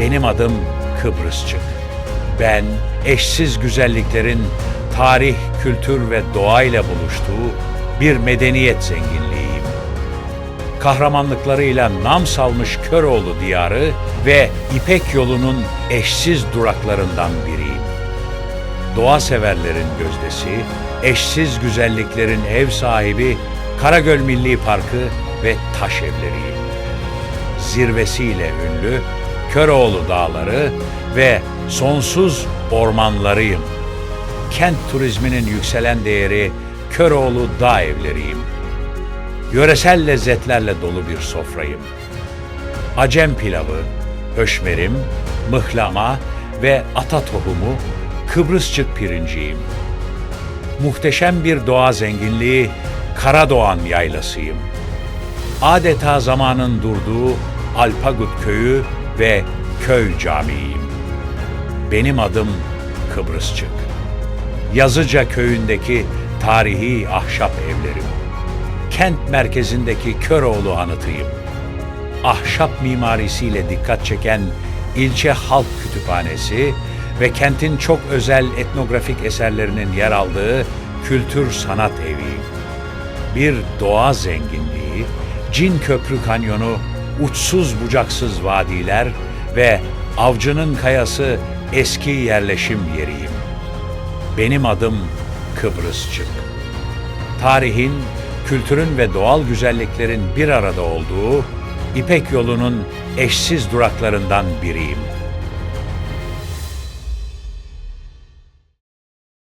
Benim adım Kıbrısçık. Ben eşsiz güzelliklerin tarih, kültür ve doğayla buluştuğu bir medeniyet zenginliğiyim. Kahramanlıklarıyla nam salmış Köroğlu diyarı ve İpek yolunun eşsiz duraklarından biriyim. Doğa severlerin gözdesi, eşsiz güzelliklerin ev sahibi Karagöl Milli Parkı ve taş evleriyim zirvesiyle ünlü Köroğlu Dağları ve sonsuz ormanlarıyım. Kent turizminin yükselen değeri Köroğlu Dağ evleriyim. Yöresel lezzetlerle dolu bir sofrayım. Acem pilavı, höşmerim, mıhlama ve ata tohumu Kıbrısçık pirinciyim. Muhteşem bir doğa zenginliği Karadoğan yaylasıyım adeta zamanın durduğu Alpagut köyü ve köy camiyim. Benim adım Kıbrısçık. Yazıca köyündeki tarihi ahşap evlerim. Kent merkezindeki Köroğlu anıtıyım. Ahşap mimarisiyle dikkat çeken ilçe halk kütüphanesi ve kentin çok özel etnografik eserlerinin yer aldığı kültür sanat eviyim bir doğa zenginliği, Cin Köprü Kanyonu, uçsuz bucaksız vadiler ve Avcı'nın kayası eski yerleşim yeriyim. Benim adım Kıbrısçık. Tarihin, kültürün ve doğal güzelliklerin bir arada olduğu İpek yolunun eşsiz duraklarından biriyim.''